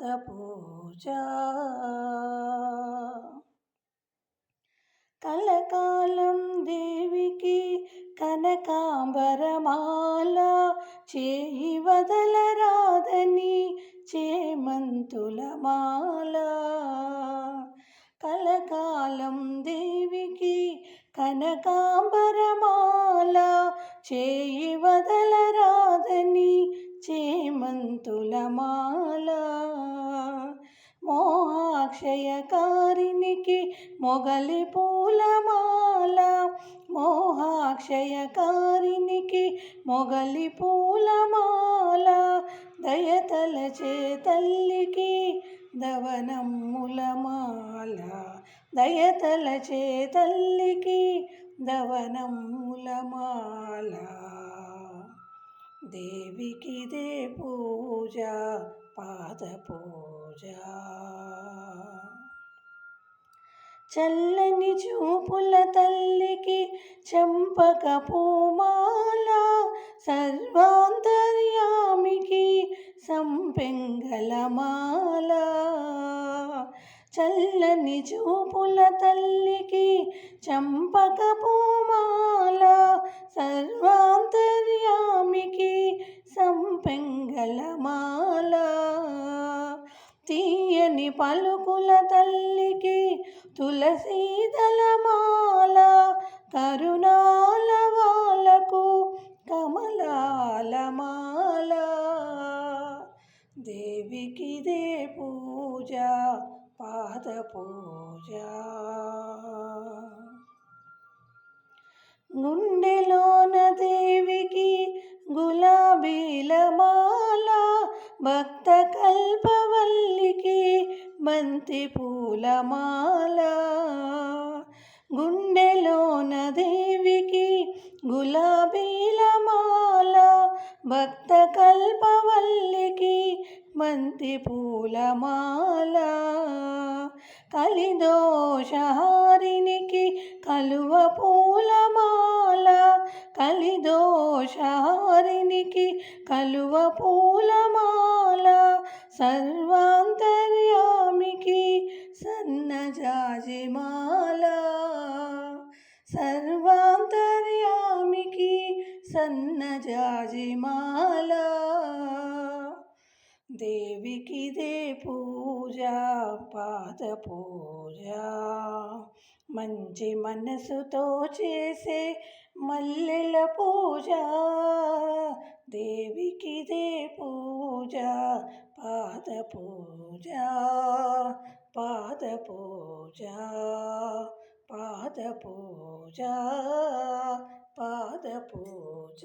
పాద పూజ. కలకాలం దేవికి కనకాంబరమాల చేయి వదలరాదని చేమంతుల మాల కలకాలం దేవికి కనకాంబరమాల చేయి వదలరాదని చేమంతుల మాల మోహాక్షయకారినికి మొగలి పూలమాల. మోహాక్షయకారినికి మొగలి పూలమాల. దయతలచే తల్లికి దవనమ్ములమాల. దయతలచే తల్లికి దవనమ్ములమాల. దేవికిదే పూజ పాద పూజ చల్లని చూపుల తల్లికి చంపక పూమాల. సర్వాంతర్యామికి సంపెంగలమాల చల్లని చూపుల తల్లికి చంపక పూమాల. సర్వాంతర్యామికి సంపెంగలమాల తీయని పలుకుల తల్లికి తులసీదలమాల కరుణాల వాళ్ళకు కమలాలమాల దేవికిదే పూజ పాద పూజ. గుండెలోన దేవికి గులాబీల మా భక్త కల్పవల్లికి బంతి పూలమాల గుండెలోన దేవికి గులాబీల మాల భక్త కల్పవల్లికి బంతి పూలమాల కలిదోషహారినికి కలువ పూలమాల కలిదోషారినికి కలువ పూలమాల సర్వాంతర్యామికి సన్నజాజిమాల. సర్వాంతర్యామికి సన్నజాజిమాల. దేవికిదే పూజ పాద పూజ. మంచి మనసుతో చేసే మల్లెల పూజ దేవికిదే పూజ పాద పూజ పాద పూజ పాద పూజ పాద పూజ